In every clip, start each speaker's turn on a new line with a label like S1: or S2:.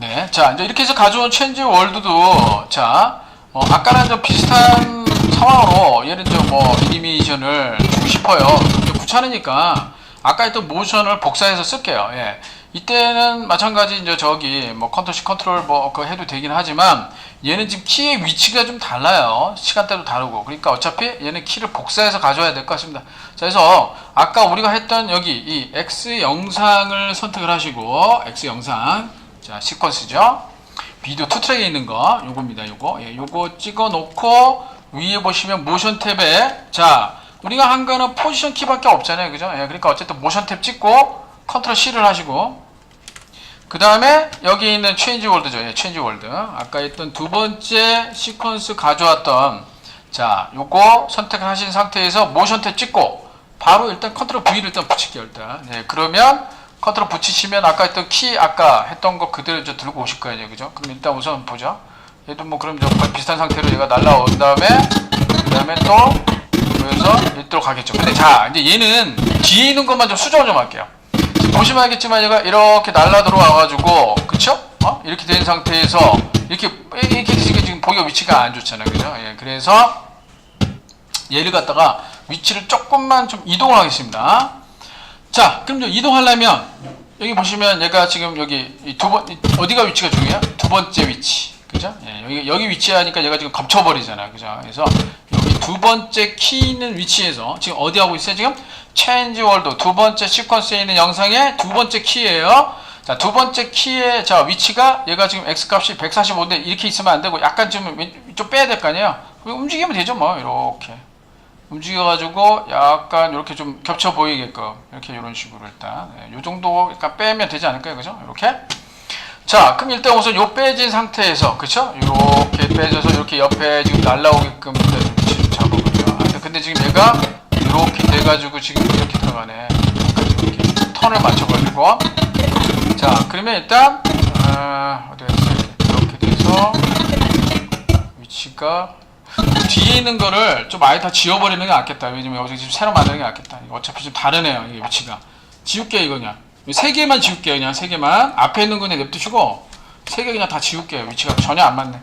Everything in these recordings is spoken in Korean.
S1: 네, 자 이제 이렇게 해서 가져온 체인지 월드도 자 어, 아까랑 좀 비슷한 상황으로 예를 들어 뭐 애니메이션을 주고 싶어요. 귀찮으니까 아까 했던 모션을 복사해서 쓸게요. 예. 이때는 마찬가지 이제 저기 뭐 컨트롤 컨트롤 뭐 그거 해도 되긴 하지만 얘는 지금 키의 위치가 좀 달라요. 시간대도 다르고. 그러니까 어차피 얘는 키를 복사해서 가져와야 될 것 같습니다. 자, 그래서 아까 우리가 했던 여기 이 X 영상을 선택을 하시고 X 영상 자 시퀀스죠. 비디오 투 트랙에 있는 거 요겁니다. 요거 예, 요거 찍어 놓고 위에 보시면 모션 탭에 자 우리가 한 거는 포지션 키밖에 없잖아요. 그죠? 예, 그러니까 어쨌든 모션 탭 찍고 컨트롤 C를 하시고 그 다음에 여기 있는 체인지 월드죠. 예, 체인지 월드. 아까 했던 두 번째 시퀀스 가져왔던 자, 요거 선택을 하신 상태에서 모션 탭 찍고 바로 일단 컨트롤 V를 일단 붙일게요, 일단. 예, 그러면 컨트롤 붙이시면 아까 했던 키 아까 했던 거 그대로 이제 들고 오실 거예요, 그죠? 그럼 일단 우선 보죠. 얘도 뭐 그럼 좀 거의 비슷한 상태로 얘가 날라온 다음에 그 다음에 또 그래서 이쪽으로 가겠죠. 근데 자, 이제 얘는 뒤에 있는 것만 좀 수정을 좀 할게요. 보시면 알겠지만 얘가 이렇게 날라 들어와 가지고 그쵸? 어? 이렇게 된 상태에서 이렇게 이렇게 지금 지금 보기가 위치가 안 좋잖아요, 그죠? 예, 그래서 얘를 갖다가 위치를 조금만 좀 이동을 하겠습니다. 자, 그럼 좀 이동하려면 여기 보시면 얘가 지금 여기 이두번 어디가 위치가 중요해요? 두 번째 위치, 그죠? 예, 여기 여기 위치하니까 얘가 지금 겹쳐버리잖아요, 그죠? 그래서 여기 두 번째 키 있는 위치에서 지금 어디 하고 있어요? 지금 체인지 월드 두 번째 시퀀스에 있는 영상의 두 번째 키예요. 자, 두 번째 키의 자 위치가 얘가 지금 x 값이 145인데 이렇게 있으면 안 되고 약간 좀, 왼- 좀 빼야 될 거 아니에요. 움직이면 되죠, 뭐 이렇게 움직여가지고 약간 이렇게 좀 겹쳐 보이게끔 이렇게 이런 식으로 일단 네, 요 정도 약간 빼면 되지 않을까요, 그죠? 이렇게. 자, 그럼 일단 우선 요 빼진 상태에서 그쵸? 이렇게 빼져서 이렇게 옆에 지금 날라오게끔 좀 잡아보죠. 아, 근데 지금 얘가 이렇게 돼가지고 지금 이렇게 들어가네. 이렇게 턴을 맞춰가지고. 자, 그러면 일단 아, 어디가? 이렇게 돼서 위치가 뒤에 있는 거를 좀 아예 다 지워버리는 게 낫겠다. 왜냐면 여기서 지금 새로 만드는 게 낫겠다. 어차피 좀 다르네요. 이게 위치가. 지울게요, 이거 그냥. 세 개만 지울게요, 그냥 세 개만. 앞에 있는 거는 냅두시고, 세 개 그냥 다 지울게요. 위치가 전혀 안 맞네.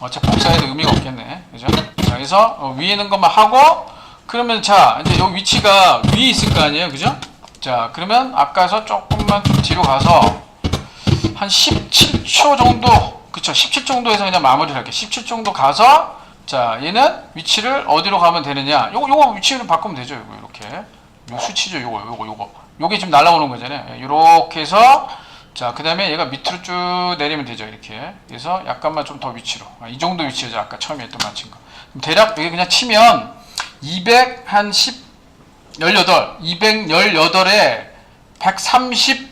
S1: 어차피 복사해도 의미가 없겠네. 그죠? 자, 그래서 어, 위에 있는 것만 하고, 그러면 자, 이제 여기 위치가 위에 있을 거 아니에요? 그죠? 자, 그러면 아까서 조금만 좀 뒤로 가서, 한 17초 정도, 그쵸? 17 정도에서 그냥 마무리를 할게요. 17 정도 가서, 자, 얘는 위치를 어디로 가면 되느냐? 요거, 요거 위치를 바꾸면 되죠. 요거, 이렇게. 요 수치죠. 요거, 요거, 요거. 요게 지금 날라오는 거잖아요. 예, 요렇게 해서, 자, 그 다음에 얘가 밑으로 쭉 내리면 되죠. 이렇게. 그래서 약간만 좀 더 위치로. 아, 이 정도 위치죠. 아까 처음에 했던 맞힌 거. 대략 여기 그냥 치면, 200, 한 10, 18, 218에 130,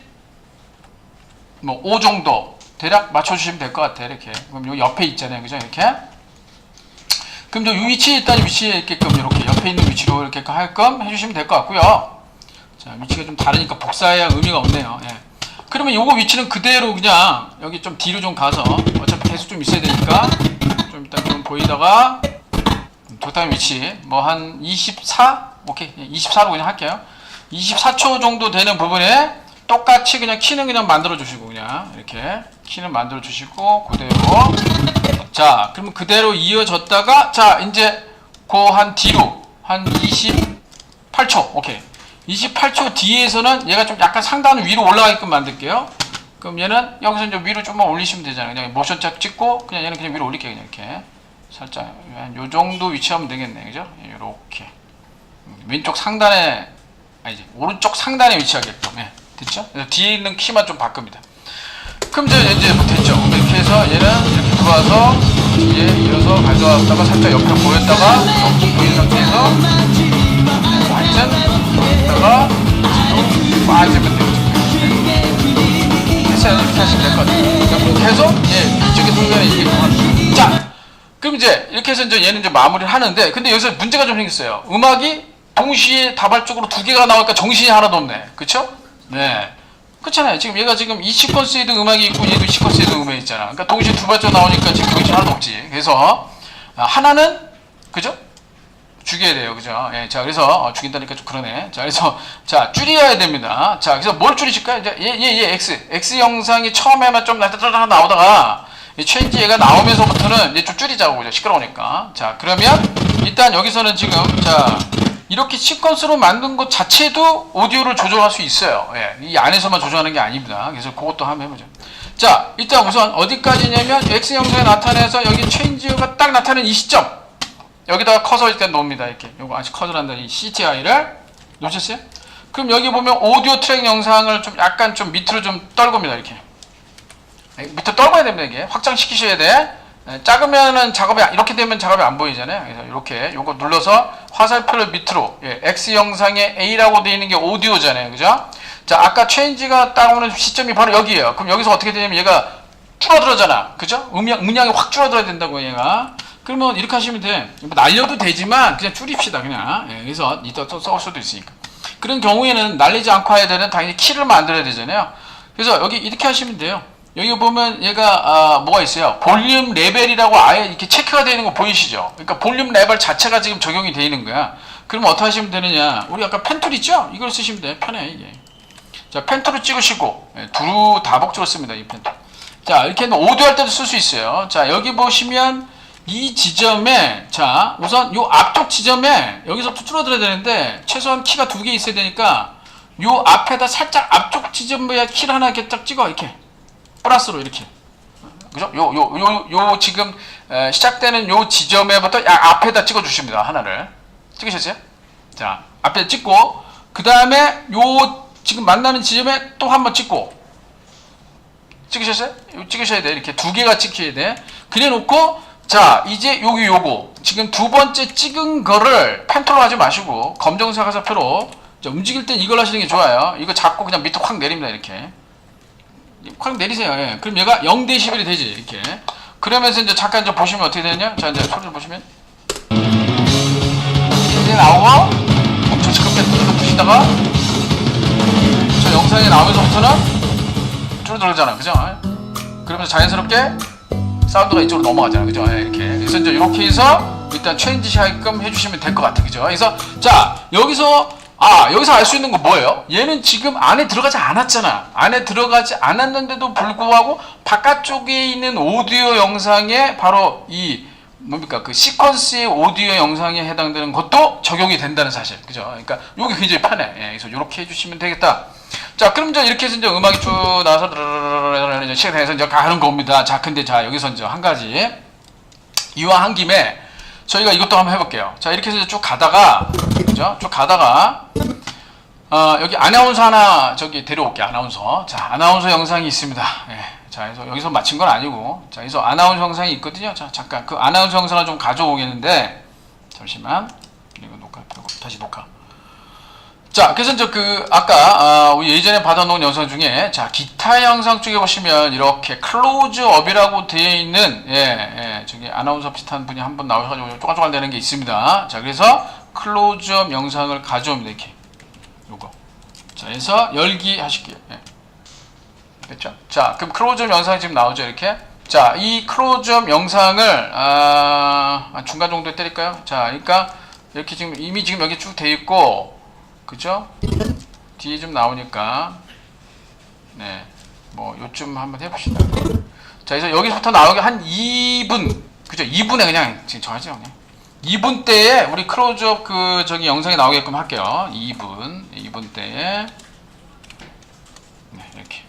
S1: 뭐, 5 정도. 대략 맞춰주시면 될 것 같아요. 이렇게. 그럼 요 옆에 있잖아요. 그죠? 이렇게. 그럼 저 위치에 일단 위치에 있게끔 이렇게 옆에 있는 위치로 이렇게 할끔 해주시면 될 것 같고요. 자 위치가 좀 다르니까 복사해야 의미가 없네요. 예. 그러면 요거 위치는 그대로 그냥 여기 좀 뒤로 좀 가서 어차피 계속 좀 있어야 되니까 좀 일단 좀 보이다가 도타임 위치 뭐 한 24? 오케이 24로 그냥 할게요. 24초 정도 되는 부분에 똑같이 그냥 키는 그냥 만들어 주시고 그냥 이렇게 키는 만들어 주시고 그대로 자, 그러면 그대로 이어졌다가 자, 이제 그한 뒤로 한 28초. 오케이. 28초 뒤에서는 얘가 좀 약간 상단 위로 올라가게끔 만들게요. 그럼 얘는 여기서 이제 위로 좀만 올리시면 되잖아요. 그냥 모션 짝 찍고 그냥 얘는 그냥 위로 올릴게요. 그냥 이렇게. 살짝 한요 정도 위치하면 되겠네. 그죠? 요렇게. 왼쪽 상단에 아니지. 오른쪽 상단에 위치하게끔. 예. 됐죠? 뒤에 있는 키만 좀 바꿉니다. 그럼 이제 이제 뭐 됐죠. 이렇게 해서 얘는 이렇게 들어와서 뒤에 이어서 가져왔다가 살짝 옆으로 보였다가 너무 보인 상태에서 완전 보였다가 빠지면 돼요. 됐어요. 이렇게 하시면 될 것 같아요. 그렇게 해서 예, 이쪽에 동면에 이게 동안 자, 그럼 이제 이렇게 해서 이제 얘는 이제 마무리를 하는데 근데 여기서 문제가 좀 생겼어요. 음악이 동시에 다발적으로 두 개가 나오니까 정신이 하나도 없네. 그쵸? 네. 그렇잖아요. 지금 얘가 지금 이 시퀀스에도 음악이 있고 얘도 시퀀스에도 음악이 있잖아. 그러니까 동시에 두 발짝 나오니까 지금 정신 하나도 없지. 그래서 아, 하나는 그죠? 죽여야 돼요. 그죠? 예, 자, 그래서, 어, 죽인다니까 좀 그러네. 자, 그래서, 자, 줄여야 됩니다. 자, 그래서 뭘 줄이실까요? 이제, 얘, 얘, 얘, X. X 영상이 처음에만 좀 나타나다 나오다가, 이 체인지 얘가 나오면서부터는 이제 좀 줄이자고, 그죠? 시끄러우니까. 자, 그러면, 일단 여기서는 지금, 자, 이렇게 시퀀스로 만든 것 자체도 오디오를 조절할 수 있어요. 예, 이 안에서만 조절하는 게 아닙니다. 그래서 그것도 한번 해보죠. 자, 일단 우선 어디까지냐면 X 영상에 나타내서 여기 체인지가 딱 나타나는 이 시점. 여기다가 커서 일단 놓습니다. 이렇게. 요거 아직 커서란다. 이 CTI를 놓으셨어요? 그럼 여기 보면 오디오 트랙 영상을 좀 약간 좀 밑으로 좀 떨굽니다. 이렇게. 예, 밑에 떨궈야 됩니다. 이게 확장시키셔야 돼. 예, 작으면은 작업이 안- 이렇게 되면 작업이 안 보이잖아요. 그래서 이렇게 요거 눌러서 화살표를 밑으로 예, X 영상에 A라고 되어 있는 게 오디오잖아요. 그죠? 자, 아까 체인지가 딱 오는 시점이 바로 여기예요. 그럼 여기서 어떻게 되냐면 얘가 줄어들어잖아. 그죠? 음량, 음량이 확 줄어들어야 된다고 얘가. 그러면 이렇게 하시면 돼. 뭐 날려도 되지만 그냥 줄입시다. 그냥. 예, 그래서 이따 또 써올 수도 있으니까. 그런 경우에는 날리지 않고 해야 되는 당연히 키를 만들어야 되잖아요. 그래서 여기 이렇게 하시면 돼요. 여기 보면 얘가 아, 뭐가 있어요? 볼륨 레벨이라고 아예 이렇게 체크가 되어 있는 거 보이시죠? 그러니까 볼륨 레벨 자체가 지금 적용이 되어 있는 거야. 그러면 어떻게 하시면 되느냐? 우리 아까 펜툴 있죠? 이걸 쓰시면 돼. 편해 이게. 자, 펜툴을 찍으시고 예, 두루 다복적으로 씁니다. 이 펜툴. 자, 이렇게 오디오 할 때도 쓸 수 있어요. 자, 여기 보시면 이 지점에 자, 우선 요 앞쪽 지점에 여기서부터 줄어들어야 되는데 최소한 키가 두 개 있어야 되니까 요 앞에다 살짝 앞쪽 지점에 키를 하나 이렇게 딱 찍어 이렇게 플러스로 이렇게 그죠? 요 요 요 요 지금 에, 시작되는 요 지점에부터 약 앞에다 찍어 주십니다. 하나를 찍으셨어요? 자, 앞에 찍고 그 다음에 요 지금 만나는 지점에 또 한 번 찍고 찍으셨어요? 요 찍으셔야 돼. 이렇게 두 개가 찍혀야 돼. 그래 놓고 자 이제 여기 요거 지금 두 번째 찍은 거를 펜톨로 하지 마시고 검정색 화살표로 자, 움직일 땐 이걸 하시는 게 좋아요. 이거 잡고 그냥 밑에 확 내립니다. 이렇게 확 내리세요. 예. 그럼 얘가 0 대 11이 되지. 이렇게. 그러면서 이제 잠깐 좀 보시면 어떻게 되냐? 자 이제 소리를 보시면 이제 나오고 엄청 시끄럽게 부시다가 저 영상에 나오면서부터는 줄어들잖아, 그죠? 그러면서 자연스럽게 사운드가 이쪽으로 넘어가잖아, 그죠? 예, 이렇게. 그래서 이제 이렇게 해서 일단 체인지 하게끔 해주시면 될 것 같아, 그죠? 그래서 자 여기서 아 여기서 알 수 있는 건 뭐예요? 얘는 지금 안에 들어가지 않았잖아. 안에 들어가지 않았는데도 불구하고 바깥쪽에 있는 오디오 영상에 바로 이 뭡니까 그 시퀀스의 오디오 영상에 해당되는 것도 적용이 된다는 사실, 그죠? 그러니까 여기 굉장히 편해. 예, 그래서 이렇게 해주시면 되겠다. 자, 그럼 이제 이렇게 해서 이제 음악이 쭉 나와서 드르르르르르 이제 가는 겁니다. 자, 근데 자 여기서 이제 한 가지 이왕 한 김에 저희가 이것도 한번 해볼게요. 자, 이렇게 해서 쭉 가다가 그죠? 쭉 가다가 어, 여기 아나운서 하나 저기 데려올게요. 아나운서. 자, 아나운서 영상이 있습니다. 예. 자, 그래서 여기서 마친 건 아니고 자, 그래서 아나운서 영상이 있거든요. 자, 잠깐 그 아나운서 영상을 좀 가져오겠는데 잠시만 이거 녹화 다시 녹화. 자, 그래서 이제 그 아까 아, 우리 예전에 받아놓은 영상 중에 자 기타 영상 쪽에 보시면 이렇게 클로즈업이라고 되어 있는 예, 예 저기 아나운서 비슷한 분이 한번 나오셔가지고 쪼갈쪼갈 되는 게 있습니다. 자, 그래서 클로즈업 영상을 가져옵니다. 이렇게 요거. 자, 그래서 열기 하실게요. 예. 됐죠? 자, 그럼 클로즈업 영상이 지금 나오죠, 이렇게. 자, 이 클로즈업 영상을 아, 한 중간 정도에 때릴까요? 자, 그러니까 이렇게 지금 이미 지금 여기 쭉 돼 있고, 그죠? 뒤에 좀 나오니까, 네, 뭐 요쯤 한번 해봅시다. 자, 그래서 여기서부터 나오게 한 2분, 그죠? 2분에 그냥 지금 정하죠, 그냥. 2분 때에 우리 클로즈업 그 저기 영상이 나오게끔 할게요. 2분, 2분 때에. 네, 이렇게.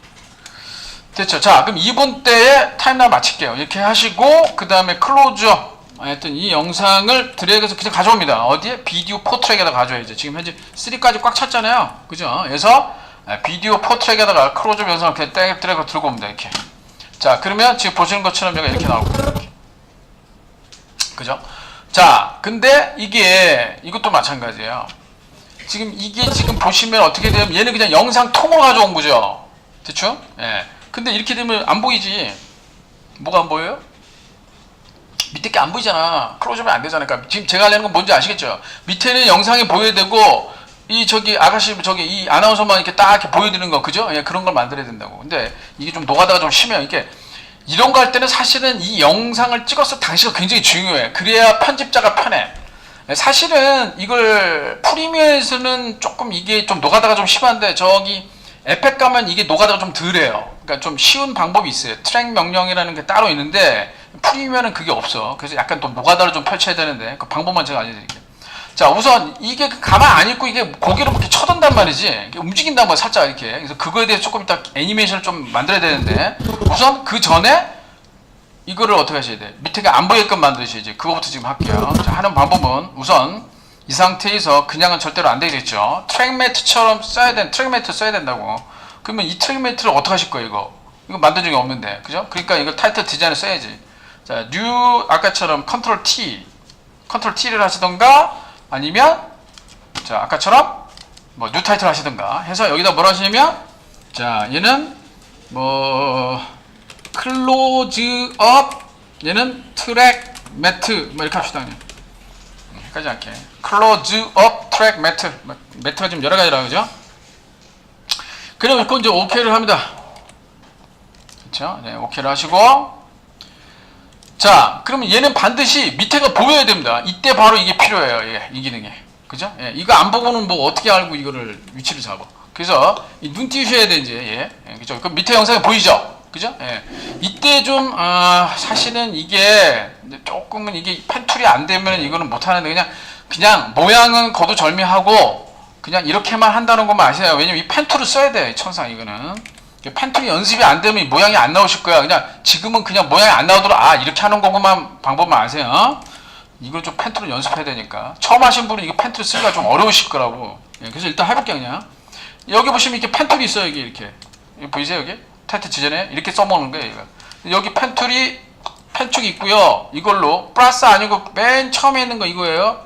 S1: 됐죠. 자, 그럼 2분 때에 타임라인 마칠게요. 이렇게 하시고, 그 다음에 클로즈업. 하여튼 이 영상을 드래그해서 그냥 가져옵니다. 어디에? 비디오 포트랙에다 가져야죠. 지금 현재 3까지 꽉 찼잖아요. 그죠? 그래서 아, 비디오 포트랙에다가 클로즈업 영상을 그냥 땡 드래그 들고 옵니다. 이렇게. 자, 그러면 지금 보시는 것처럼 얘가 이렇게 거예요. 이렇게. 그죠? 자, 근데 이게 이것도 마찬가지예요. 지금 이게 지금 보시면 어떻게 되면 얘는 그냥 영상 통으로 가져온 거죠. 대충? 예. 근데 이렇게 되면 안 보이지. 뭐가 안 보여요? 밑에 게 안 보이잖아. 클로즈업이 안 되잖아. 그러니까 지금 제가 하려는 건 뭔지 아시겠죠? 밑에는 영상이 보여야 되고 이 저기 아가씨 저기 이 아나운서만 이렇게 딱 이렇게 보여드리는 거 그죠? 예, 그런 걸 만들어야 된다고. 근데 이게 좀 노가다가 좀 심해요. 이게 이런 거 할 때는 사실은 이 영상을 찍었을 당시가 굉장히 중요해. 그래야 편집자가 편해. 사실은 이걸 프리미어에서는 조금 이게 좀 노가다가 좀 심한데 저기 에펙 가면 이게 노가다가 좀 덜해요. 그러니까 좀 쉬운 방법이 있어요. 트랙 명령이라는 게 따로 있는데 프리미어는 그게 없어. 그래서 약간 좀 노가다를 좀 펼쳐야 되는데 그 방법만 제가 알려드릴게요. 자 우선 이게 가만 안 있고 이게 고개를 이렇게 쳐든단 말이지 움직인단 말이야 살짝 이렇게 그래서 그거에 대해서 조금 이따 애니메이션을 좀 만들어야 되는데 우선 그 전에 이거를 어떻게 하셔야 돼? 밑에가 안 보이게끔 만드셔야지. 그거부터 지금 할게요. 자, 하는 방법은 우선 이 상태에서 그냥은 절대로 안 되겠죠. 트랙 매트처럼 써야 된 트랙 매트 써야 된다고. 그러면 이 트랙 매트를 어떻게 하실 거예요, 이거? 이거 만든 적이 없는데. 그죠? 그러니까 이거 타이틀 디자인을 써야지. 자, 뉴 아까처럼 컨트롤 T. 컨트롤 T를 하시던가 아니면 자, 아까처럼 뭐뉴 타이틀 하시던가 해서 여기다 뭐라 하시냐면 자, 얘는 뭐 클로즈 업 얘는 트랙 매트 뭐 이렇게 합시다 그냥. 헷갈리지 않게. 클로즈 업 트랙 매트 뭐, 매트가 지금 여러 가지라 그죠? 그러면 그건 이제 오케이를 합니다. 그렇죠 네 오케이를 하시고 자 그러면 얘는 반드시 밑에가 보여야 됩니다 이때 바로 이게 필요해요 예, 이 기능이 그죠 예, 이거 안 보고는 뭐 어떻게 알고 이거를 위치를 잡아 그래서 이눈돼 이제 예, 예 그죠 그 밑에 영상에 보이죠 그죠? 예. 이때 좀, 아, 사실은 이게 조금은 이게 펜툴이 안 되면 이거는 못 하는데 그냥, 그냥 모양은 거두절미하고 그냥 이렇게만 한다는 것만 아세요. 왜냐면 이 펜툴을 써야 돼요. 이 천상 이거는. 펜툴이 연습이 안 되면 이 모양이 안 나오실 거야. 그냥 지금은 그냥 모양이 안 나오도록 아, 이렇게 하는 거구만 방법만 아세요. 이걸 좀 펜툴을 연습해야 되니까. 처음 하신 분은 이거 펜툴 쓰기가 좀 어려우실 거라고. 예, 그래서 일단 해볼게요, 그냥. 여기 보시면 이렇게 펜툴이 있어요, 여기 이렇게. 여기 보이세요, 여기? 타이틀 지전에 이렇게 써먹는 거예요. 이거. 여기 펜툴이 펜축이 있고요. 이걸로 플러스 아니고 맨 처음에 있는 거 이거예요.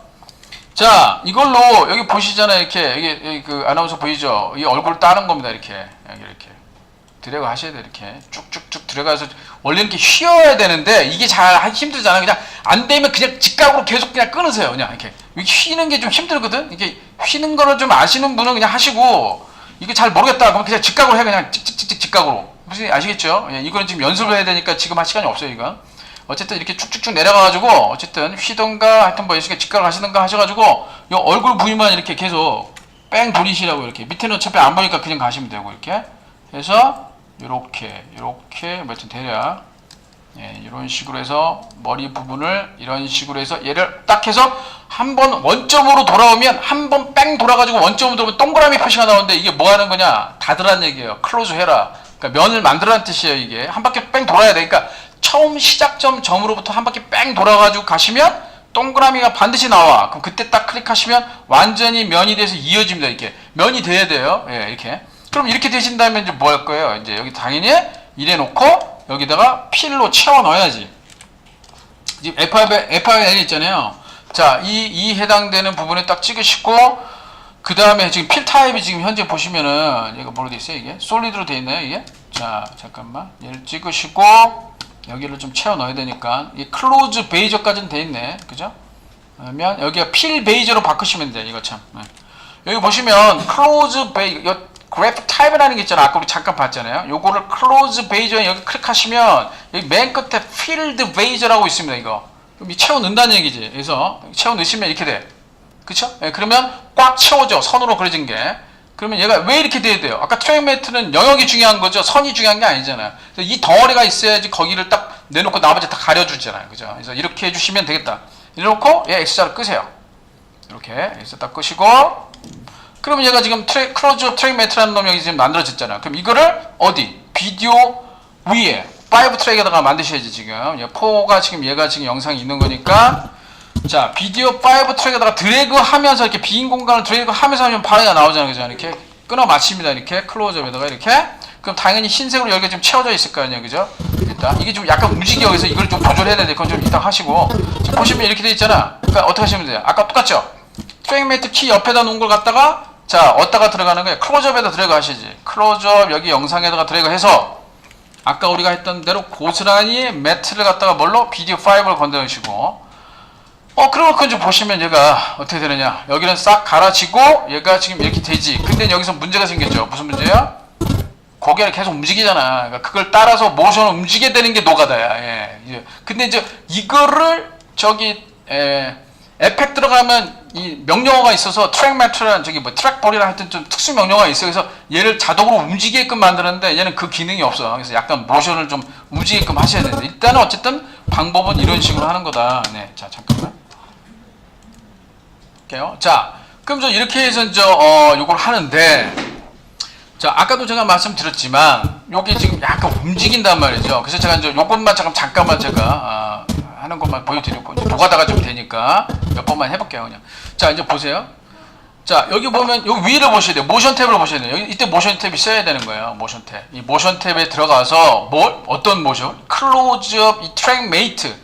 S1: 자, 이걸로 여기 보시잖아요. 이렇게 여기, 여기 그 아나운서 보이죠? 이 얼굴 따는 겁니다. 이렇게 여기 이렇게 들어가 하셔야 돼. 이렇게 쭉쭉쭉 들어가서 원래 이렇게 휘어야 되는데 이게 잘 하기 힘들잖아요. 그냥 안 되면 그냥 직각으로 계속 그냥 끊으세요. 그냥 이렇게 휘는 게 좀 힘들거든. 이게 휘는 거를 좀 아시는 분은 그냥 하시고 이게 잘 모르겠다. 그러면 그냥 직각으로 해 그냥 찍찍찍찍 직각으로. 무슨 아시겠죠? 예, 이거는 지금 연습을 해야 되니까 지금 할 시간이 없어요, 이거. 어쨌든 이렇게 쭉쭉쭉 내려가가지고 어쨌든 휘던가 하여튼 뭐 이렇게 직각을 하시던가 하셔가지고 요 얼굴 부위만 이렇게 계속 뺑 돌리시라고 이렇게 밑에는 어차피 안 보니까 그냥 가시면 되고 이렇게 해서 요렇게 요렇게 뭐 하여튼 대략. 예, 이런 식으로 해서 머리 부분을 이런 식으로 해서 얘를 딱 해서 한 번 원점으로 돌아오면 한 번 뺑 돌아가지고 원점으로 돌아오면 동그라미 표시가 나오는데 이게 뭐 하는 거냐? 닫으라는 얘기예요. 클로즈 해라. 그러니까 면을 만들라는 뜻이에요 이게. 한 바퀴 뺑 돌아야 돼. 그러니까 처음 시작점 점으로부터 한 바퀴 뺑 돌아가지고 가시면 동그라미가 반드시 나와. 그럼 그때 딱 클릭하시면 완전히 면이 돼서 이어집니다 이렇게. 면이 돼야 돼요. 예 이렇게 그럼 이렇게 되신 다음에 이제 뭐 할 거예요? 이제 여기 당연히 이래 놓고 여기다가 필로 채워 넣어야지. 지금 F5에 F5에 있잖아요. 자 이 이 해당되는 부분에 딱 찍으시고 그 다음에 지금 필 타입이 지금 현재 보시면은 얘가 뭐로 돼 있어요 이게? 솔리드로 돼 있나요 이게? 자 잠깐만. 얘를 찍으시고 여기를 좀 채워 넣어야 되니까. 이 클로즈 베이저까지는 돼 있네. 그죠? 그러면 여기가 필 베이저로 바꾸시면 돼 이거 참. 네. 여기 보시면 클로즈 베이저 요 그래프 타입이라는 게 있잖아. 아까 우리 잠깐 봤잖아요. 요거를 클로즈 베이저 여기 클릭하시면 여기 맨 끝에 필드 베이저라고 있습니다 이거. 그럼 이 채워 넣는다는 얘기지. 그래서 채워 넣으시면 이렇게 돼. 그쵸? 예, 그러면 꽉 채워져 선으로 그려진 게. 그러면 얘가 왜 이렇게 돼야 돼요? 아까 트랙 매트는 영역이 중요한 거죠. 선이 중요한 게 아니잖아요. 이 덩어리가 있어야지 거기를 딱 내놓고 나머지 다 가려주잖아요. 그죠? 그래서 이렇게 해주시면 되겠다. 이렇고 얘 X자를 끄세요. 이렇게. X 딱 끄시고 그러면 얘가 지금 트랙, 크로즈 트랙 매트라는 놈이 지금 만들어졌잖아요 그럼 이거를 어디? 비디오 위에 5 트랙에다가 만드셔야지 지금 얘 4가 지금 얘가 지금 영상이 있는 거니까 자, 비디오 5 트랙에다가 드래그 하면서 이렇게 빈 공간을 드래그 하면서 하면 바로가 나오잖아요. 그죠? 이렇게 끊어 맞춥니다. 이렇게 클로즈업에다가 이렇게. 그럼 당연히 흰색으로 여기가 지금 채워져 있을 거 아니에요. 그죠? 일단 이게 좀 약간 움직여 여기서 이걸 좀 조절해야 되는데 그건 좀 이따 하시고. 보시면 이렇게 돼 있잖아. 그러니까 어떻게 하시면 돼요? 아까 똑같죠? 트랙 매트 키 옆에다 놓은 걸 갖다가 자, 어디다가 들어가는 거예요? 클로즈업에다 하시지. 클로즈업 여기 영상에다가 드래그 해서 아까 우리가 했던 대로 고스란히 매트를 갖다가 뭘로? 비디오 5를 건드리시고 어, 그러면 그건 좀 보시면 얘가 어떻게 되느냐. 여기는 싹 갈아지고 얘가 지금 이렇게 되지. 근데 여기서 문제가 생겼죠. 무슨 문제야? 고개를 계속 움직이잖아. 그러니까 그걸 따라서 모션을 움직이게 되는 게 노가다야. 예. 근데 이제 이거를 저기 에, 에펙 들어가면 이 명령어가 있어서 트랙 매트라는 저기 뭐 트랙 볼이랑 하여튼 좀 특수 명령어가 있어요. 그래서 얘를 자동으로 움직이게끔 만드는데 얘는 그 기능이 없어. 그래서 약간 모션을 좀 움직이게끔 하셔야 되는데 일단은 어쨌든 방법은 이런 식으로 하는 거다. 네, 자 잠깐만. 할게요. 자, 그럼 저 이렇게 해서 이제 어 요걸 하는데 자 아까도 제가 말씀드렸지만 여기 지금 약간 움직인단 말이죠. 그래서 제가 이제 요것만 잠깐 잠깐만 제가 아, 하는 것만 보여드리고 이제 노가다가 좀 되니까 몇 번만 해볼게요 그냥. 자 이제 보세요. 자 여기 보면 여기 위를 보셔야 돼요. 모션 탭을 보셔야 돼요. 여기 이때 모션 탭이 써야 되는 거예요. 모션 탭. 이 모션 탭에 들어가서 뭘 어떤 모션? 클로즈업 이 트랙 메이트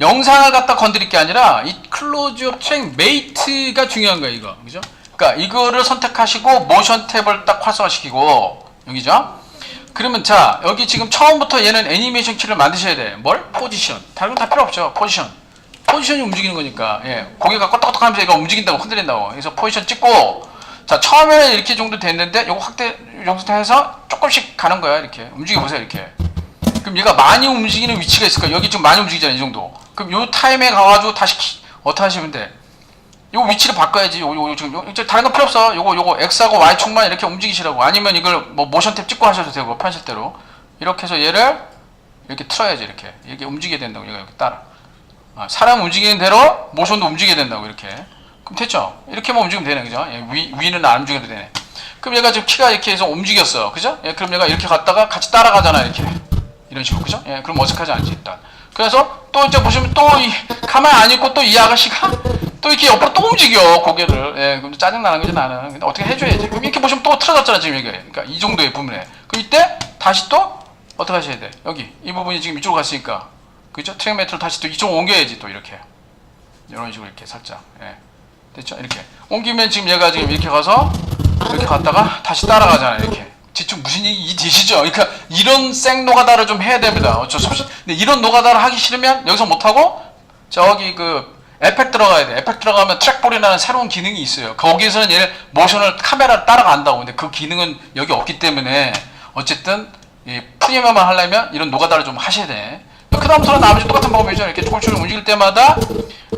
S1: 영상을 갖다 건드릴 게 아니라 이 클로즈업 트랙 메이트가 중요한 거예요. 이거 그죠? 그러니까 이거를 선택하시고 모션 탭을 딱 활성화시키고 여기죠. 그러면 자 여기 지금 처음부터 얘는 애니메이션 키를 만드셔야 돼. 뭘? 포지션. 다른 건 다 필요 없죠. 포지션. 포지션이 움직이는 거니까 예 고개가 껐덕껐덕하면서 얘가 움직인다고 흔들린다고 그래서 포지션 찍고 자 처음에는 이렇게 정도 됐는데 요거 확대 영상해서 조금씩 가는 거야 이렇게 움직여 보세요 이렇게 그럼 얘가 많이 움직이는 위치가 있을까 여기 지금 많이 움직이잖아 이 정도 그럼 요 타임에 가가지고 다시 키, 어떻게 하시면 돼 요 위치를 바꿔야지. 요, 요, 요 지금 요, 이제 다른 거 필요 없어. 요거 요거 X하고 Y축만 이렇게 움직이시라고. 아니면 이걸 뭐 모션 탭 찍고 하셔도 되고 편하실 대로. 이렇게 해서 얘를 이렇게 틀어야지 이렇게. 이렇게 움직여야 된다고 얘가 이렇게 따라. 아, 사람 움직이는 대로 모션도 움직여야 된다고 이렇게. 그럼 됐죠? 이렇게만 움직이면 되네 그죠? 예, 위, 위는 안 움직여도 되네. 그럼 얘가 지금 키가 이렇게 해서 움직였어 그죠? 예, 그럼 얘가 이렇게 갔다가 같이 따라가잖아 이렇게. 이런 식으로 그죠? 예, 그럼 어색하지 않지 일단. 그래서 또 이제 보시면 또 이 가만히 안 있고 또 이 아가씨가 또 이렇게 옆으로 또 움직여 고개를. 예, 그럼 짜증 나는 거지 나는. 근데 어떻게 해줘야지. 그럼 이렇게 보시면 또 틀어졌잖아 지금 이게. 그러니까 이 정도의 부분에. 그럼 이때 다시 또 어떻게 하셔야 돼? 여기. 이 부분이 지금 이쪽으로 갔으니까. 그죠? 트랙 매트를 다시 또 이쪽으로 옮겨야지 또 이렇게. 이런 식으로 이렇게 살짝. 예. 됐죠? 이렇게. 옮기면 지금 얘가 지금 이렇게 가서 이렇게 갔다가 다시 따라가잖아요 이렇게. 대충 무슨 얘기 되시죠? 그러니까 이런 생 노가다를 좀 해야 됩니다. 어쩔 수 없이. 근데 이런 노가다를 하기 싫으면 여기서 못하고 저기 그 에펙 들어가야 돼 에펙 들어가면 트랙볼이라는 새로운 기능이 있어요 거기에서는 얘 모션을 카메라를 따라간다고 근데 그 기능은 여기 없기 때문에 어쨌든 이 프리미엄만 하려면 이런 노가다를 좀 하셔야 돼 그 다음부터는 나머지 똑같은 방법이죠. 이렇게 조금씩 움직일 때마다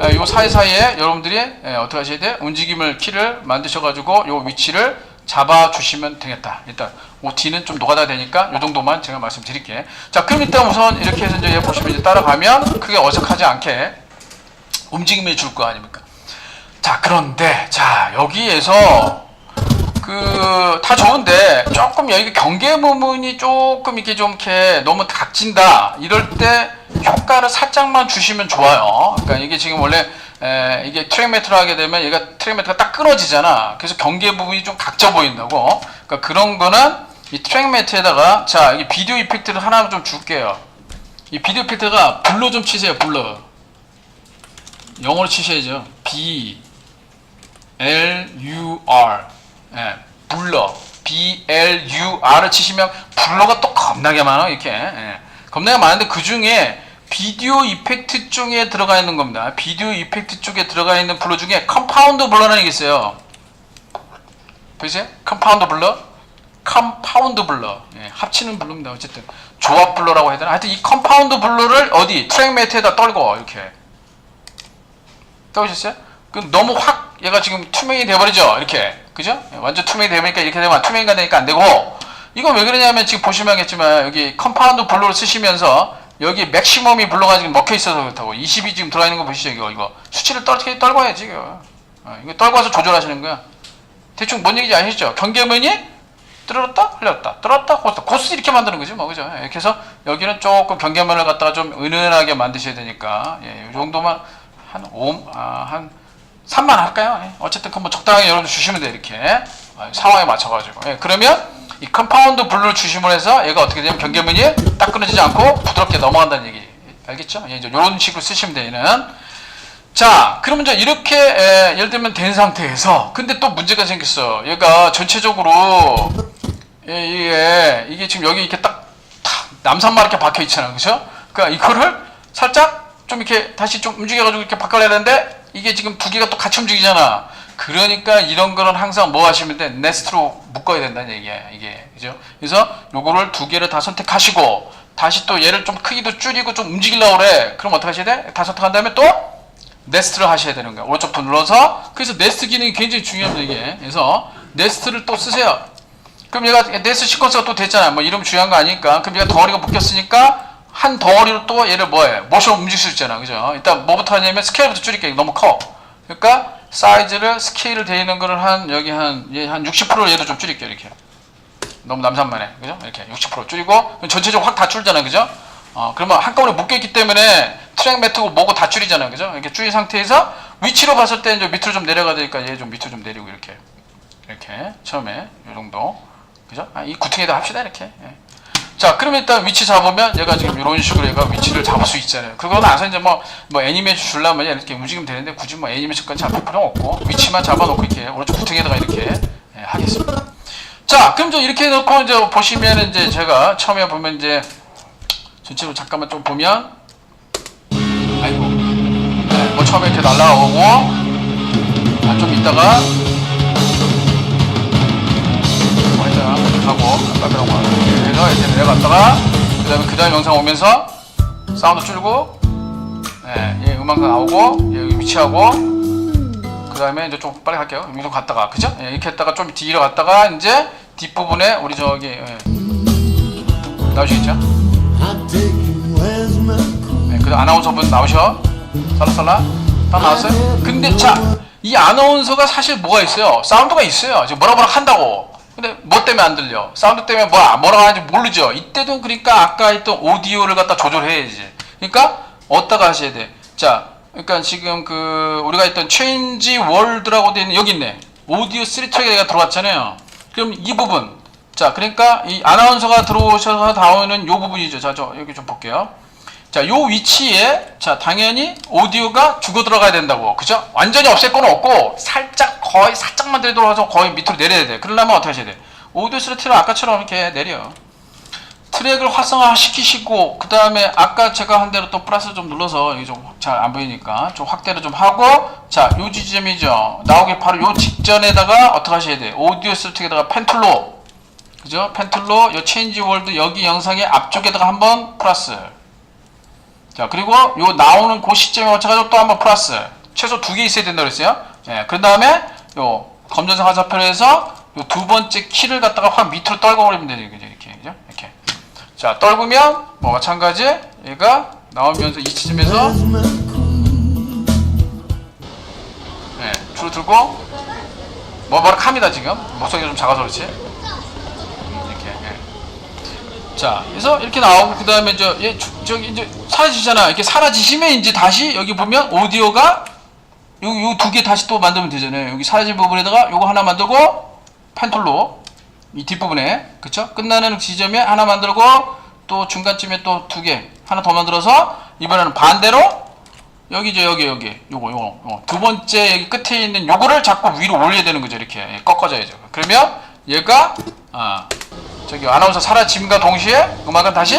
S1: 에, 요 사이사이에 여러분들이 에, 어떻게 하셔야 돼? 움직임을 키를 만드셔가지고 요 위치를 잡아주시면 되겠다. 일단 OT는 좀 노가다 되니까 요 정도만 제가 말씀드릴게. 자, 그럼 일단 우선 이렇게 해서 이제 보시면 이제 따라가면 크게 어색하지 않게 움직임을 줄 거 아닙니까? 자, 그런데 자 여기에서 그 다 좋은데 조금 여기 경계 부분이 조금 이렇게 좀 이렇게 너무 각진다 이럴 때 효과를 살짝만 주시면 좋아요. 그러니까 이게 지금 원래 에, 이게 트랙 매트로 하게 되면 얘가 트랙 매트가 딱 끊어지잖아. 그래서 경계 부분이 좀 각져 보인다고. 그러니까 그런 거는 이 트랙 매트에다가 자 여기 비디오 이펙트를 하나 좀 줄게요. 이 비디오 이펙트가 블러 좀 치세요. 블러. 영어로 치셔야죠. B L U R. 예, 블러. B L U R을 치시면 블러가 또 겁나게 많아 이렇게. 예. 겁나게 많은데 그 중에 비디오 이펙트 쪽에 들어가 있는 겁니다. 비디오 이펙트 쪽에 들어가 있는 블러 중에 컴파운드 블러라는 게 있어요. 보이세요? 컴파운드 블러? 컴파운드 블러. 예, 합치는 블러입니다. 어쨌든 조합 블러라고 해야 되나? 하여튼 이 컴파운드 블러를 어디 트랙 매트에다 떨고 이렇게 떠오셨어요? 그 너무 확 얘가 지금 투명이 돼버리죠? 이렇게. 그죠? 예, 완전 투명이 되니까 이렇게 되면 투명이가 되니까 안 되고. 이건 왜 그러냐면 지금 보시면 알겠지만 여기 컴파운드 블루를 쓰시면서 여기 맥시멈이 블루가 지금 먹혀 있어서 그렇다고. 20이 지금 들어가 있는 거 보시죠 이거. 이거 수치를 떨게 떨궈야지 이거. 어, 이거 떨궈서 조절하시는 거야. 대충 뭔 얘기인지 아시죠? 경계면이 들었다 흘렸다. 들었다 고스 고스 이렇게 만드는 거지 뭐 그죠? 예, 이렇게 해서 여기는 조금 경계면을 갖다가 좀 은은하게 만드셔야 되니까. 예, 이 정도만 한 5, 아, 한 3만 할까요? 예, 어쨌든 그뭐 적당히 여러분 주시면 돼 이렇게. 아, 상황에 맞춰가지고. 예, 그러면 이 컴파운드 블루를 주심으로 해서 얘가 어떻게 되면 경계면이 딱 끊어지지 않고 부드럽게 넘어간다는 얘기. 알겠죠? 예, 이제 이런 식으로 쓰시면 돼요 얘는. 자 그러면 이제 이렇게 에, 예를 들면 된 상태에서 근데 또 문제가 생겼어. 얘가 전체적으로 예, 이게 이게 지금 여기 이렇게 딱, 탁 남산만 이렇게 박혀 있잖아. 그죠? 그러니까 이거를 살짝 좀 이렇게 다시 좀 움직여가지고 이렇게 바꿔야 되는데 이게 지금 두 개가 또 같이 움직이잖아. 그러니까 이런 거는 항상 뭐 하시면 돼? 네스트로 묶어야 된다는 얘기야. 이게 그죠? 그래서 요거를 두 개를 다 선택하시고 다시 또 얘를 좀 크기도 줄이고 좀 움직이려고 그래. 그럼 어떻게 하셔야 돼? 다 선택한 다음에 또 네스트를 하셔야 되는 거예요. 오른쪽 번 눌러서 그래서 네스트 기능이 굉장히 중요합니다 이게. 그래서 네스트를 또 쓰세요. 그럼 얘가 네스트 시퀀스가 또 됐잖아요. 뭐 이름 중요한 거 아니니까. 그럼 얘가 덩어리가 묶였으니까 한 덩어리로 또 얘를 뭐해? 모션 움직일 수 있잖아. 그죠? 일단 뭐부터 하냐면 스케일부터 줄일게. 너무 커. 그러니까 사이즈를 스케일을 돼 있는 거를 한 여기 한한 60% 얘도 좀 줄일게요. 이렇게. 너무 남산만해. 그죠? 이렇게 60% 줄이고 전체적으로 확 다 줄잖아요. 그죠? 어, 그러면 한꺼번에 묶여 있기 때문에 트랙 매트고 뭐고 다 줄이잖아요. 그죠? 이렇게 줄인 상태에서 위치로 봤을 때 이제 밑으로 좀 내려가야 되니까 얘 좀 밑으로 좀 내리고 이렇게. 이렇게. 처음에 이 정도. 그죠? 아, 이 구퉁에다 합시다. 이렇게. 예. 자, 그럼 일단 위치 잡으면 얘가 지금 이런 식으로 얘가 위치를 잡을 수 있잖아요. 그거 나서 이제 뭐, 뭐 애니메이션 주려면 이렇게 움직이면 되는데 굳이 뭐 애니메이션까지 잡을 필요 없고 위치만 잡아놓고 이렇게 오른쪽 구퉁에다가 이렇게 예, 하겠습니다. 자, 그럼 좀 이렇게 해놓고 이제 보시면 이제 제가 처음에 보면 이제 전체로 잠깐만 좀 보면 아이고 네, 뭐 처음에 이렇게 날라오고 아, 좀 있다가 뭐 했잖아 하고 깜빡이라 고 해서 이렇게 내려갔다가 그 다음에 그 다음 영상 오면서 사운드 줄고 네, 얘 음악 나오고 얘 여기 위치하고 그 다음에 이제 좀 빨리 갈게요 여기로 갔다가 그죠? 예, 이렇게 했다가 좀 뒤로 갔다가 이제 뒷부분에 우리 저기 예. 나오시겠죠? 네, 그 아나운서분 나오셔. 살라살라. 다 나왔어요? 근데 자, 이 아나운서가 사실 뭐가 있어요? 사운드가 있어요. 지금 뭐라 뭐라 한다고. 근데 뭐 때문에 안 들려? 사운드 때문에 뭐, 뭐라 하는지 모르죠. 이때도 그러니까 아까 했던 오디오를 갖다 조절해야지. 그러니까 어디다가 하셔야 돼. 자, 그러니까 지금 그 우리가 했던 체인지 월드라고 되어 있는 여기 있네. 오디오 3 트랙에 들어갔잖아요. 그럼 이 부분. 자, 그러니까 이 아나운서가 들어오셔서 나오는 요 부분이죠. 자, 저 여기 좀 볼게요. 자, 요 위치에 자, 당연히 오디오가 죽어 들어가야 된다고. 그죠? 완전히 없앨 건 없고 살짝 거의 살짝만 들어가서 거의 밑으로 내려야 돼. 그러려면 어떻게 하셔야 돼? 오디오 스레트를 아까처럼 이렇게 내려. 트랙을 활성화 시키시고 그 다음에 아까 제가 한 대로 또 플러스 좀 눌러서 이게 좀 잘 안 보이니까 좀 확대를 좀 하고 자요 지점이죠 나오기 바로 요 직전에다가 어떻게 하셔야 돼 오디오 스레트에다가 펜툴로 그죠 펜툴로 요 체인지 월드 여기 영상의 앞쪽에다가 한번 플러스 자 그리고 요 나오는 그 시점에 맞춰가지고 또 한번 플러스. 최소 두 개 있어야 된다 그랬어요. 예, 그 다음에 요 검정색 화살표에서 요 두 번째 키를 갖다가 확 밑으로 떨궈 버리면 되죠 그죠 이렇게. 그죠? 이렇게. 자 떨구면 뭐 마찬가지? 얘가 나오면서 이 지점에서 네, 줄을 들고 뭐 바로 캅니다 지금. 목소리가 좀 작아서 그렇지. 예. 자 그래서 이렇게 나오고 그 다음에 저 얘, 주- 저기 이제 사라지잖아. 이렇게 사라지시면 이제 다시 여기 보면 오디오가 요두 개 다시 또 만들면 되잖아요. 여기 사라진 부분에다가 요거 하나 만들고 펜툴로 이 뒷부분에. 그쵸? 끝나는 지점에 하나 만들고 또 중간쯤에 또 두 개 하나 더 만들어서 이번에는 반대로 여기죠 여기 여기. 요거 요거 요거. 두 번째 여기 끝에 있는 요거를 자꾸 위로 올려야 되는 거죠 이렇게. 예, 꺾어져야죠. 그러면 얘가 아 저기 아나운서 사라짐과 동시에 음악은 다시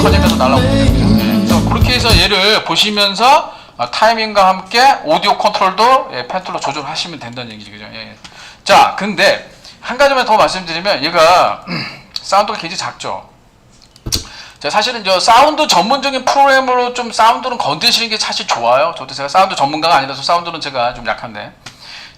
S1: 커지면서 거죠 예, 그래서 그렇게 해서 얘를 보시면서 아, 타이밍과 함께 오디오 컨트롤도 예, 펜툴로 조절하시면 된다는 얘기죠 그죠 예. 자 근데 한 가지만 더 말씀드리면 얘가 사운드가 굉장히 작죠. 자, 사실은 저 사운드 전문적인 프로그램으로 좀 사운드는 건드시는 게 사실 좋아요. 저도 제가 사운드 전문가가 아니라서 사운드는 제가 좀 약한데.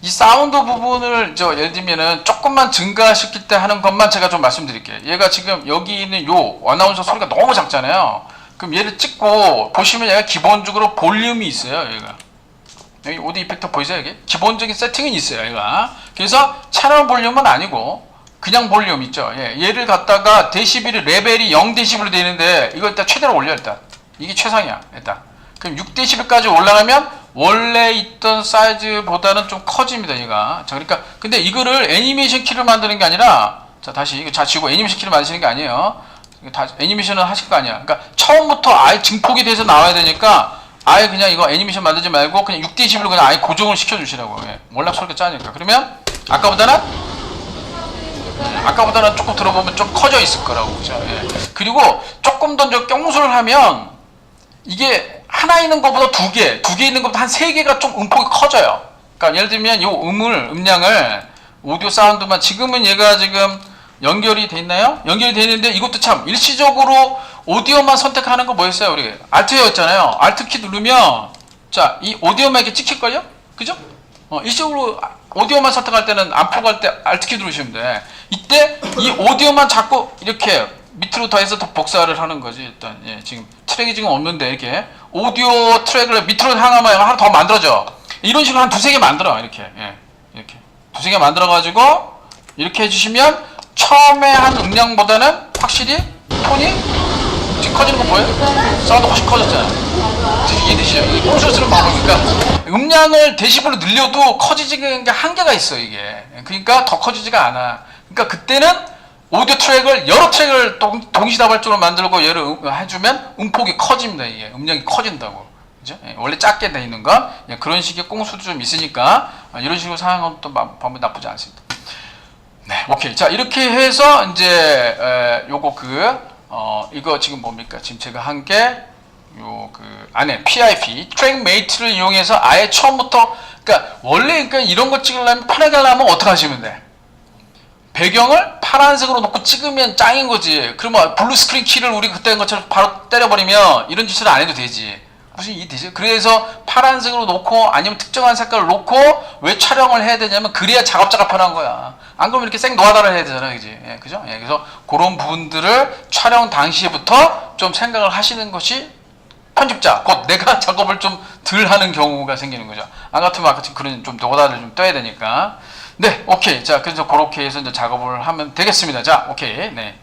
S1: 이 사운드 부분을 저 예를 들면은 조금만 증가시킬 때 하는 것만 제가 좀 말씀드릴게요. 얘가 지금 여기 있는 요 아나운서 소리가 너무 작잖아요. 그럼 얘를 찍고 보시면 얘가 기본적으로 볼륨이 있어요. 얘가. 여기 오디 이펙터 보이세요 여기? 기본적인 세팅은 있어요 얘가 그래서 채널 볼륨은 아니고 그냥 볼륨 있죠 예, 얘를 갖다가 데시벨이 레벨이 0데시벨로 되어 있는데 이거 일단 최대로 올려 일단 이게 최상이야 일단 그럼 6데시벨까지 올라가면 원래 있던 사이즈보다는 좀 커집니다 얘가. 자 그러니까 근데 이거를 애니메이션 키를 만드는 게 아니라 자 다시 이거 자 지고 애니메이션 키를 만드시는 게 아니에요. 다 애니메이션을 하실 거 아니야. 그러니까 처음부터 아예 증폭이 돼서 나와야 되니까 아예 그냥 이거 애니메이션 만들지 말고 그냥 6대10으로 그냥 아예 고정을 시켜주시라고. 예. 워낙 소리가 짜니까. 그러면 아까보다는? 음, 아까보다는 조금 들어보면 좀 커져 있을 거라고. 그죠 예. 그리고 조금 더저 껴무소를 하면 이게 하나 있는 것보다 두 개, 두 개 있는 것보다 한 세 개가 좀 음폭이 커져요. 그러니까 예를 들면 이 음을 음량을 오디오 사운드만 지금은 얘가 지금 연결이 돼 있나요? 연결이 돼 있는데 이것도 참 일시적으로 오디오만 선택하는 거 뭐였어요? 우리 알트였잖아요. 알트 키 누르면 자, 이 오디오만 이렇게 찍힐걸요? 그죠? 어, 일시적으로 오디오만 선택할 때는 안할때 Alt키 누르시면 돼. 이때 이 오디오만 자꾸 이렇게 밑으로 더해서 더 복사를 하는 거지, 일단. 예, 지금 트랙이 지금 없는데, 이렇게. 오디오 트랙을 밑으로 향하면 하나 더 만들어져. 이런 식으로 한 두세 개 만들어, 이렇게. 예, 이렇게. 두세 개 만들어 가지고, 이렇게 해주시면, 처음에 한 음량보다는 확실히 톤이 지금 커지는 거 보여요? 사운드 훨씬 커졌잖아요. 이해되시죠? 꼼수를 쓰는 방법이니까 음량을 데시벨로 늘려도 커지는 게 한계가 있어 이게. 그러니까 더 커지지가 않아. 그러니까 그때는 오디오 트랙을 여러 트랙을 동, 동시다발적으로 만들고 얘를 음- 해주면 음폭이 커집니다 이게 음량이 커진다고. 그죠? 예, 원래 작게 돼 있는 거 예, 그런 식의 꽁수도 좀 있으니까 아, 이런 식으로 사용하면 또 마- 방법이 나쁘지 않습니다. 네, 오케이. 자, 이렇게 해서 이제 에, 요거 그 어, 이거 지금 뭡니까? 지금 제가 한 게 요 그 안에 PIP 트랙 메이트를 이용해서 아예 처음부터 그러니까 원래 그러니까 이런 거 찍으려면 편하게 하려면 어떻게 하시면 돼? 배경을 파란색으로 놓고 찍으면 짱인 거지. 그러면 블루 스크린 키를 우리 그때 한 것처럼 바로 때려버리면 이런 짓을 안 해도 되지. 무슨 이 되지? 그래서 파란색으로 놓고 아니면 특정한 색깔을 놓고 왜 촬영을 해야 되냐면 그래야 작업자가 편한 거야. 안 그러면 이렇게 생 노하다를 해야 되잖아, 그지? 예, 그죠? 예, 그래서 그런 부분들을 촬영 당시에부터 좀 생각을 하시는 것이 편집자, 곧 내가 작업을 좀 덜 하는 경우가 생기는 거죠. 안 같으면 아까 그런 좀 노하다를 좀 떠야 되니까. 네, 오케이. 자, 그래서 그렇게 해서 이제 작업을 하면 되겠습니다. 자, 오케이. 네.